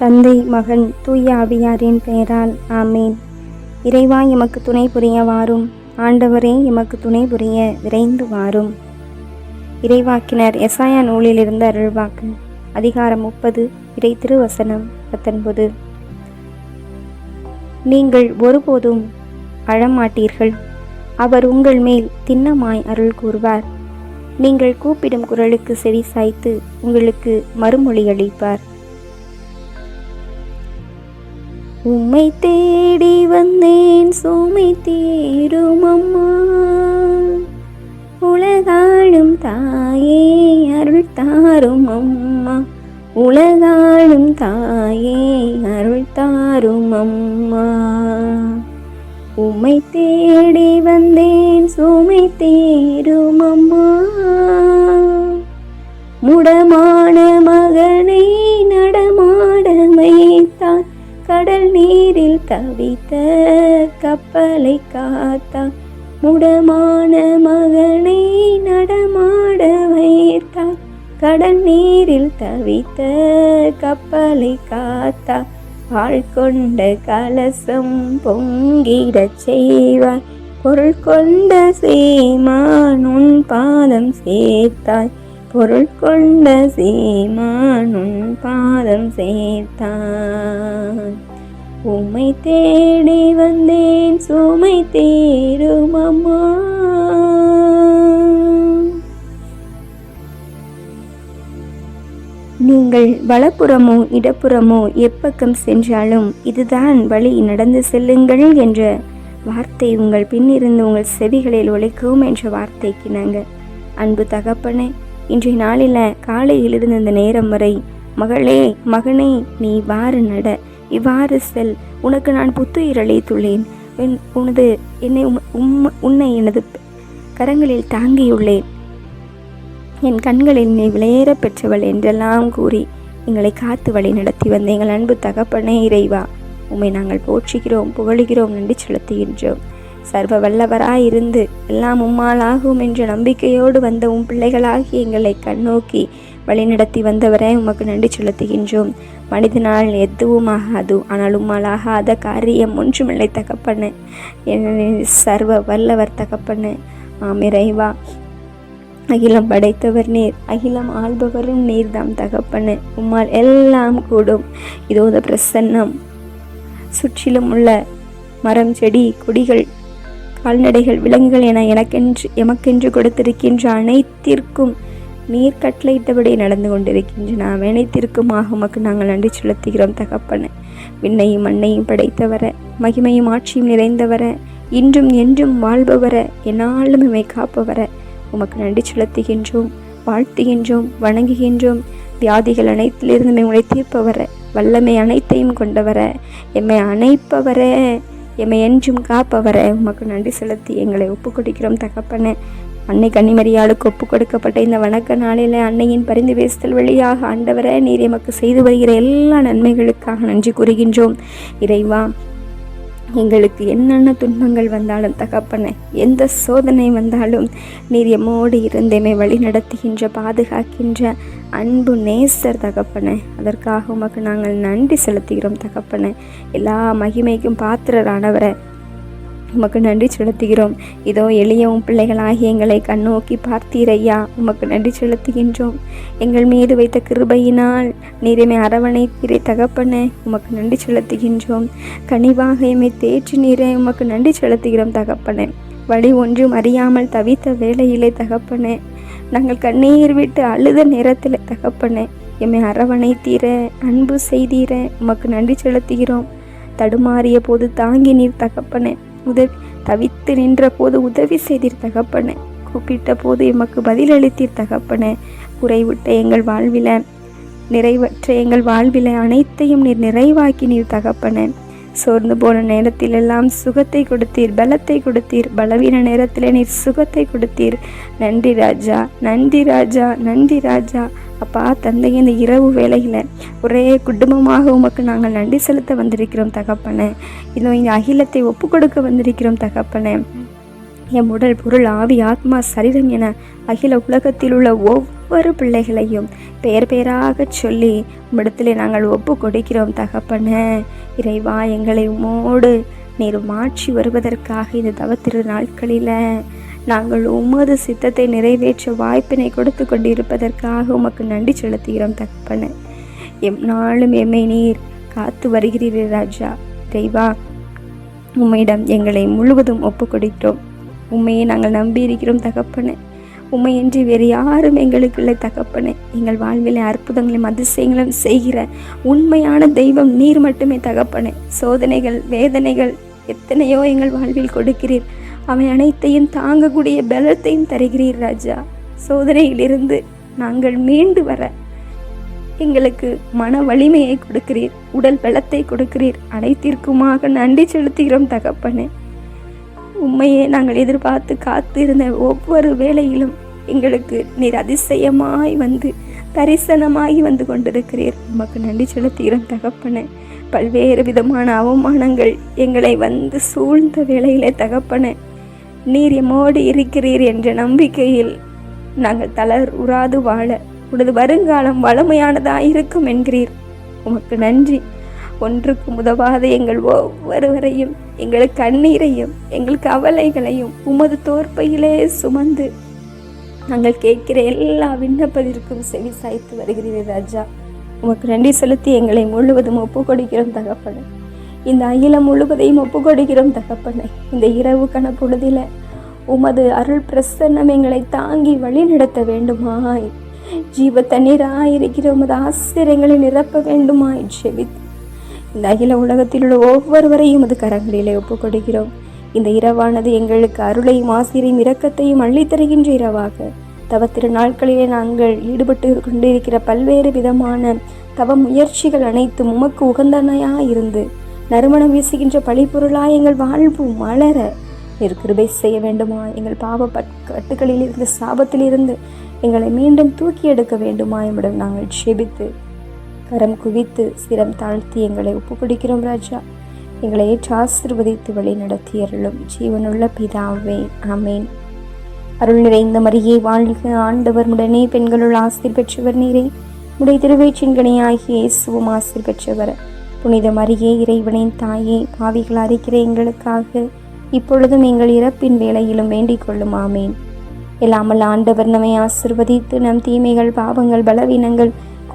தந்தை மகன் தூய ஆவியாரின் பெயரால் ஆமேன். இறைவா எமக்கு துணை புரிய வாரும். ஆண்டவரே எமக்கு துணை புரிய விரைந்து வாரும். இறைவாக்கினர் எசாயா நூலிலிருந்து அருள்வாக்கு. அதிகாரம் முப்பது இறை திருவசனம் பத்தொன்பது. நீங்கள் ஒருபோதும் அழமாட்டீர்கள். அவர் உங்கள் மேல் திண்ணமாய் அருள் கூறுவார். நீங்கள் கூப்பிடும் குரலுக்கு செவி சாய்த்து உங்களுக்கு மறுமொழி அளிப்பார். உம்மை தேடி வந்தேன் சுமை தீரும் அம்மா. உலகாளும் தாயே அருள் தாரும் அம்மா. உலகாளும் தாயே அருள் தாரும் அம்மா. உம்மை தேடி வந்தேன் சுமை தேரும் தவித்த கப்பலை காத்தா முடமான மகனை நடமாட வைத்தா கடல் நீரில் தவித்த கப்பலை காத்தா வாழ் கலசம் பொங்கிடச் செய்வாய். பொருள் கொண்ட சீமான் உன் பாதம் சேர்த்தாய். பொருள் கொண்ட சீமான் உன் பாதம் சேர்த்தாய். உம்மை தேடி வந்தேன் சுமை தேரும் அம்மா. நீங்கள் வலப்புறமோ இடப்புறமோ எப்பக்கம் சென்றாலும் இதுதான் வழி நடந்து செல்லுங்கள் என்ற வார்த்தை உங்கள் பின்னிருந்து உங்கள் செவிகளில் ஒழிக்கும் என்ற வார்த்தைக்கு நாங்கள் அன்பு தகப்பனே இன்றைய நாளில் காலையிலிருந்து இந்த நேரம் வரை மகளே மகனே நீ வாறு நட. இவ்வாறு செல். உனக்கு நான் புத்துயிர் அளித்துள்ளேன் உன்- உனது என்னை உம்- உன்னை எனது கரங்களில் தாங்கியுள்ளேன். என் கண்களில் நீ விளையேற பெற்றவள் என்றெல்லாம் கூறி எங்களை காத்து வழி நடத்தி வந்த எங்கள் அன்பு தகப்பனே இறைவா உம்மை நாங்கள் போற்றுகிறோம் புகழுகிறோம் நன்றி செலுத்துகின்றோம். சர்வ வல்லவராயிருந்து எல்லாம் உம்மாலாகும் என்ற நம்பிக்கையோடு வந்த உம் பிள்ளைகளாகி எங்களை கண்ணோக்கி வழிநடத்தி வந்தவரே உமக்கு நன்றி செலுத்துகின்றோம். மனிதனால் எதுவும் ஆகாது ஆனால் உம்மால் ஆகாத காரியம் ஒன்றுமில்லை தகப்பண்ணு சர்வ வல்லவர் தகப்பண்ணு ஆமிரைவா அகிலம் படைத்தவர் நீர் அகிலம் ஆள்பவரும் நீர்தாம் தகப்பனு. உம்மால் எல்லாம் கூடும். இதோ இந்த பிரசன்னம். சுற்றிலும் உள்ள மரம் செடி கொடிகள் கால்நடைகள் விலங்குகள் என எனக்கென்று எமக்கென்று கொடுத்திருக்கின்ற அனைத்திற்கும் நீர் கட்டளையிட்டபடி நடந்து கொண்டிருக்கின்றன. அவை அனைத்திற்குமாக உமக்கு நாங்கள் நன்றி செலுத்துகிறோம் தகப்பன. விண்ணையும் மண்ணையும் படைத்தவர மகிமையும் ஆட்சியும் நிறைந்தவர இன்றும் என்றும் வாழ்பவர என்னாலும் இமை காப்பவர. உமக்கு நன்றி செலுத்துகின்றோம் வாழ்த்துகின்றோம் வணங்குகின்றோம். வியாதிகள் அனைத்திலிருந்து உங்களை தீர்ப்பவர வல்லமை அனைத்தையும் கொண்டவர எம்மை அணைப்பவர. எம்மை என்றும் காப்பவரை. உமக்கு நன்றி செலுத்தி எங்களை ஒப்பு கொடுக்கிறோம் தகப்பன. அன்னை கன்னிமரியாளுக்கு ஒப்பு கொடுக்கப்பட்ட இந்த வணக்க நாளில் அன்னையின் பரிந்து பேசுதல் வழியாக ஆண்டவரை நீர் எமக்கு செய்து வருகிற எல்லா நன்மைகளுக்காக நன்றி கூறுகின்றோம். இறைவா எங்களுக்கு என்னென்ன துன்பங்கள் வந்தாலும் தகப்பன எந்த சோதனை வந்தாலும் நீர் எம்மோடு இருந்தேமை வழி நடத்துகின்ற பாதுகாக்கின்ற அன்பு நேசர் தகப்பன. அதற்காக உமக்கு நாங்கள் நன்றி செலுத்துகிறோம் தகப்பன. எல்லா மகிமைக்கும் பாத்திரரானவரை. உமக்கு நன்றி செலுத்துகிறோம். இதோ எளியவும் பிள்ளைகளாகி எங்களை கண்ணோக்கி பார்த்தீரையா உமக்கு நன்றி செலுத்துகின்றோம். எங்கள் மீது வைத்த கிருபையினால் நீரிமை அரவணைத்தீரை தகப்பன உமக்கு நன்றி செலுத்துகின்றோம். கனிவாக எம்மை தேற்றி நீரை உமக்கு நன்றி செலுத்துகிறோம் தகப்பன. வழி ஒன்றும் அறியாமல் தவித்த வேளையிலே தகப்பனே. நாங்கள் கண்ணீர் விட்டு அழுத நேரத்தில் தகப்பனே. எம்மை அரவணைத்தீர அன்பு செய்தீர உமக்கு நன்றி செலுத்துகிறோம். தடுமாறிய போது தாங்கி நீர் தகப்பனே. உதவி. தவித்து நின்ற போது உதவி செய்தீர் தகப்பனே. கூப்பிட்ட போது எமக்கு பதிலளித்தீர் தகப்பனே. குறைவிட்ட எங்கள் வாழ்வில நிறைவற்ற எங்கள் வாழ்வில அனைத்தையும் நீர் நிறைவாக்கி நீர் தகப்பனே. சோர்ந்து போன நேரத்தில் எல்லாம் சுகத்தை கொடுத்தீர் பலத்தை கொடுத்தீர். பலவீன நேரத்தில் நீர் சுகத்தை கொடுத்தீர். நன்றி ராஜா நன்றி ராஜா நன்றி ராஜா. அப்பா தந்தை இந்த இரவு வேளையில் ஒரே குடும்பமாக உமக்கு நாங்கள் நன்றி செலுத்த வந்திருக்கிறோம் தகப்பனே. இதோ இந்த அகிலத்தை ஒப்பு கொடுக்க வந்திருக்கிறோம் தகப்பனே. எம் உடல் பொருள் ஆவி ஆத்மா சரீரம் என அகில உலகத்தில் உள்ள ஒவ்வொரு பிள்ளைகளையும் பெயர் பெயராக சொல்லி உம்மிடத்திலே நாங்கள் ஒப்பு கொடுக்கிறோம் தகப்பன. இறைவா எங்களை உமோடு நீர் மாற்றி வருவதற்காக இந்த தவத்திரு நாட்களில் நாங்கள் உமது சித்தத்தை நிறைவேற்ற வாய்ப்பினை கொடுத்து கொண்டிருப்பதற்காக உமக்கு நன்றி செலுத்துகிறோம் தகப்பன. எம் நாளும் எம்மை நீர் காத்து வருகிறீர் ராஜா. இறைவா உம்மிடம் எங்களை முழுவதும் ஒப்பு கொடுக்கிறோம் உண்மையை நாங்கள் நம்பியிருக்கிறோம் தகப்பனே. உண்மையின்றி வேறு யாரும் எங்களுக்கு இல்லை தகப்பனே. எங்கள் வாழ்வில் அற்புதங்களையும் அதிசயங்களும் செய்கிற உண்மையான தெய்வம் நீர் மட்டுமே தகப்பனே. சோதனைகள் வேதனைகள் எத்தனையோ எங்கள் வாழ்வில் கொடுக்கிறீர். அவை அனைத்தையும் தாங்கக்கூடிய பலத்தையும் தருகிறீர் ராஜா. சோதனையிலிருந்து நாங்கள் மீண்டு வர எங்களுக்கு மன வலிமையை கொடுக்கிறீர் உடல் பலத்தை கொடுக்கிறீர். அனைத்திற்குமாக நன்றி செலுத்துகிறோம் தகப்பனே. உண்மையே நாங்கள் எதிர்பார்த்து காத்திருந்த ஒவ்வொரு வேளையிலும் எங்களுக்கு நீர் அதிசயமாய் வந்து தரிசனமாகி வந்து கொண்டிருக்கிறீர். உமக்கு நன்றி செலுத்துகிறோம் தகப்பனே. பல்வேறு விதமான அவமானங்கள் எங்களை வந்து சூழ்ந்த வேளையிலே தகப்பனே. நீர் எம்மோடு இருக்கிறீர் என்ற நம்பிக்கையில் நாங்கள் தளர் உராது வாழ உனது வருங்காலம் வளமையானதாக இருக்கும் என்கிறீர். உமக்கு நன்றி. ஒன்றுக்கு உதவாத எங்கள் ஒவ்வொருவரையும் எங்கள் கண்ணீரையும் எங்கள் கவலைகளையும் உமது தோற்பையிலே சுமந்து நாங்கள் கேட்கிற எல்லா விண்ணப்பத்திற்கும் செவி சாய்த்து வருகிறீர் ராஜா. உமக்கு நன்றி செலுத்தி எங்களை முழுவதும் ஒப்பு கொடுக்கிறோம் தகப்பனை. இந்த அகிலம் முழுவதையும் ஒப்பு கொடுக்கிறோம் தகப்பனை. இந்த இரவு கண பொழுதில உமது அருள் பிரசன்னம் எங்களை தாங்கி வழி நடத்த வேண்டுமாய். ஜீவ தண்ணீராய் இருக்கிற உமது ஆசிரியங்களை நிரப்ப வேண்டுமாய். ஜெபித்து இந்த அகில உலகத்தில் உள்ள ஒவ்வொருவரையும் அது கரங்களிலே ஒப்புக்கொடுக்கிறோம். இந்த இரவானது எங்களுக்கு அருளையும் ஆசிரியும் இரக்கத்தையும் அள்ளித் தருகின்ற இரவாக. தவத்திரு நாட்களிலே நாங்கள் ஈடுபட்டு கொண்டிருக்கிற பல்வேறு விதமான தவ முயற்சிகள் அனைத்தும் உமக்கு உகந்தனையாக இருந்து நறுமணம் வீசுகின்ற பழிப்பொருளாக எங்கள் வாழ்வு மலர. நீர் கிருபை செய்ய வேண்டுமா? எங்கள் பாவ கட்டுகளில் இருந்து சாபத்தில் இருந்து எங்களை மீண்டும் தூக்கி எடுக்க வேண்டுமா? என்பதை நாங்கள் செபித்து கரம் குவித்து சிரம் தாழ்த்தி எங்களை ஒப்புக்கொடுக்கிறோம் ராஜா. எங்களை ஏற்று ஆசிர்வதித்து வழி நடத்தியருளும் ஜீவனுள்ள பிதாவே அமேன் அருள் நிறைந்த மரியை வாழ்க ஆண்டவர். உடனே பெண்களுள் ஆசிர் பெற்றவர் நீரே. உடைய திருவேற்றின் கணியாகிய இயேசுவும் ஆசிர் பெற்றவர். புனித மரியே இறைவனின் தாயே பாவிகள் அறிக்கிற எங்களுக்காக இப்பொழுதும் எங்கள் இறப்பின் வேளையிலும் வேண்டிக் கொள்ளும் ஆமேன். எல்லாமல் ஆண்டவர் நம்மை ஆசிர்வதித்து நம் தீமைகள் பாவங்கள் பலவீனங்கள்